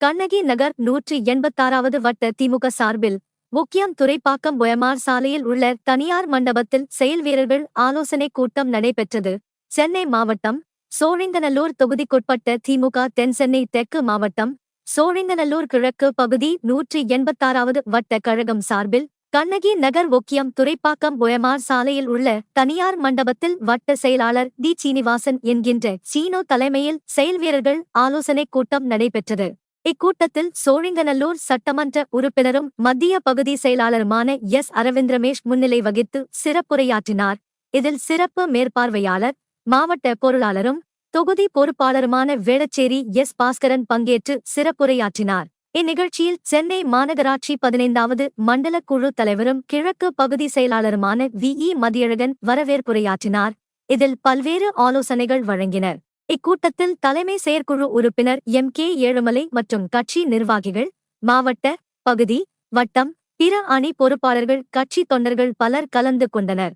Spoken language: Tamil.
கண்ணகி நகர் நூற்றி எண்பத்தாறாவது வட்ட திமுக சார்பில் முக்கியம் துறைப்பாக்கம் பொயமார் சாலையில் உள்ள தனியார் மண்டபத்தில் செயல் வீரர்கள் ஆலோசனைக் கூட்டம் நடைபெற்றது. சென்னை மாவட்டம் சோழிந்தநல்லூர் தொகுதிக்குட்பட்ட திமுக தென்சென்னை தெற்கு மாவட்டம் சோழிங்கநல்லூர் கிழக்கு பகுதி நூற்றி எண்பத்தாறாவது வட்ட கழகம் சார்பில் கண்ணகி நகர் ஒக்கியம் துறைப்பாக்கம் பொயமார் சாலையில் உள்ள தனியார் மண்டபத்தில் வட்ட செயலாளர் டி. சீனிவாசன் என்கின்ற சீனோ தலைமையில் செயல் வீரர்கள் ஆலோசனைக் கூட்டம் நடைபெற்றது. இக்கூட்டத்தில் சோழிங்கநல்லூர் சட்டமன்ற உறுப்பினரும் மத்திய பகுதி செயலாளருமான எஸ். அரவிந்த் ரமேஷ் முன்னிலை வகித்து சிறப்புரையாற்றினார். இதில் சிறப்பு மேற்பார்வையாளர் மாவட்ட பொருளாளரும் தொகுதி பொறுப்பாளருமான வேளச்சேரி எஸ். பாஸ்கரன் பங்கேற்று சிறப்புரையாற்றினார். இந்நிகழ்ச்சியில் சென்னை மாநகராட்சி பதினைந்தாவது மண்டல குழு தலைவரும் கிழக்கு பகுதி செயலாளருமான வி. இ. மதியழகன் வரவேற்புரையாற்றினார். இதில் பல்வேறு ஆலோசனைகள் வழங்கினர். இக்கூட்டத்தில் தலைமை செயற்குழு உறுப்பினர் எம் கே ஏழுமலை மற்றும் கட்சி நிர்வாகிகள் மாவட்ட பகுதி வட்டம் பிற அணி பொறுப்பாளர்கள் கட்சி தொண்டர்கள் பலர் கலந்து கொண்டனர்.